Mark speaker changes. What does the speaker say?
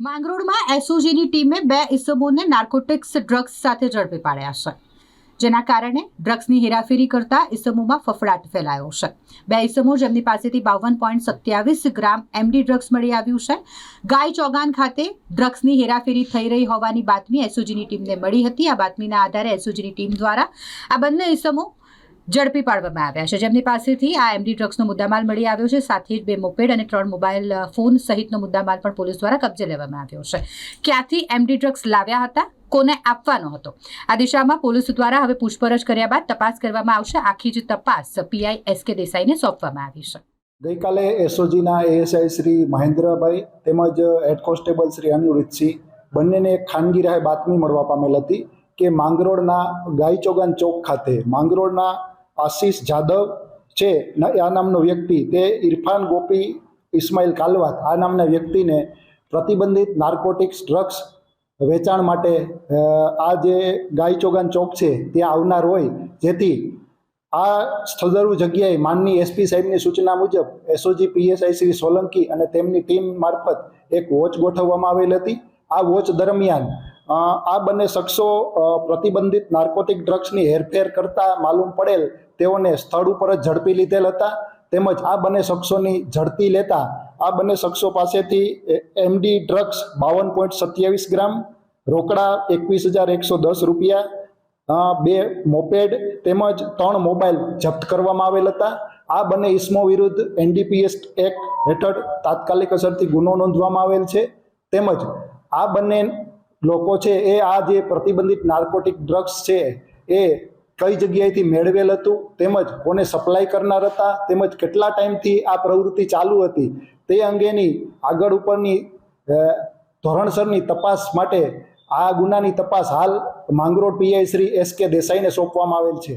Speaker 1: માંગરોળમાં એસઓજીની ટીમે બે ઇસમોને narcotics drugs સાથે ઝડપી પાડ્યા છે. જેના કારણે ડ્રગ્સની હેરાફેરી કરતા ઇસમોમાં ફફડાટ ફેલાયો છે. બે ઇસમો જેમની પાસેથી બાવન પોઈન્ટ સત્યાવીસ ગ્રામ એમડી ડ્રગ્સ મળી આવ્યું છે. ગાય ચોગાન ખાતે ડ્રગ્સની હેરાફેરી થઈ રહી હોવાની બાતમી એસઓજીની ટીમને મળી હતી. આ બાતમીના આધારે એસઓજીની ટીમ દ્વારા આ બંને ઇસમો ઝડપી પાડવામાં આવ્યા છે. જેમની પાસેથી આ એમડી ડ્રગ્સનો મુદ્દામાલ મળી આવ્યો છે. સાથે જ બે મોપેડ અને ત્રણ મોબાઈલ ફોન સહિતનો મુદ્દામાલ પણ પોલીસ દ્વારા કબજે લેવામાં આવ્યો છે. ક્યાંથી એમડી ડ્રગ્સ લાવ્યા હતા? કોને આપવાનો હતો? આ દિશામાં પોલીસ દ્વારા હવે પૂછપરછ કર્યા બાદ તપાસ કરવામાં આવશે. આખી જ તપાસ પીઆઈ એસ કે દેસાઈને સોંપવામાં આવી છે.
Speaker 2: ગઈકાલે એસઓજીના એએસઆઈ શ્રી મહેન્દ્રભાઈ તેમજ હેડ કોન્સ્ટેબલ શ્રી અનિરુદ્ધસિંહ બંનેને એક ખાનગી રાહે બાતમી મળવા પામેલ હતી કે માંગરોળના ગાયચોગાન ચોક ખાતે, માંગરોળના આશીષ જાદવ છે. આ નામનો વ્યક્તિ તે ઇરફાન ગોપી ઇસ્માઇલ કાલવાત આ નામના વ્યક્તિને પ્રતિબંધિત નાર્કોટિક્સ ડ્રગ્સ વેચાણ માટે આ જે ગાયચોગાન ચોક છે ત્યાં આવનાર હોય જેથી આ સ્થળદરુ જગ્યાએ માનની એસપી સાહેબની સૂચના મુજબ એસઓજી પીએસઆઈ શ્રી સોલંકી અને તેમની ટીમ મારફત એક વોચ ગોઠવવામાં આવેલ હતી. આ વોચ દરમિયાન આ બંને શખ્સો પ્રતિબંધિત નાર્કોટિક ડ્રગ્સની હેરફેર કરતા માલુમ પડેલ તેઓને સ્થળ ઉપર જ ઝડપી લીધેલ હતા. તેમજ આ બંને શખ્સોની ઝડપી લેતા આ બંને શખ્સો પાસેથી એમડી ડ્રગ્સ બાવન પોઈન્ટ સત્યાવીસ ગ્રામ, રોકડા એકવીસ હજાર એકસો દસ રૂપિયા બે મોપેડ તેમજ ત્રણ મોબાઈલ જપ્ત કરવામાં આવેલ હતા. આ બંને ઇસમો વિરુદ્ધ એનડીપીએસ એક્ટ હેઠળ તાત્કાલિક અસરથી ગુનો નોંધવામાં આવેલ છે. તેમજ આ બંને લોકો છે એ આ જે પ્રતિબંધિત નાર્કોટિક ડ્રગ્સ છે એ કઈ જગ્યાએથી મેળવેલ હતું, તેમજ કોને સપ્લાય કરનાર હતા, તેમજ કેટલા ટાઈમથી આ પ્રવૃત્તિ ચાલુ હતી, તે અંગેની આગળ ઉપરની ધોરણસરની તપાસ માટે આ ગુનાની તપાસ હાલ માંગરોળ પીઆઈ શ્રી એસ કે દેસાઈને સોંપવામાં આવેલ છે.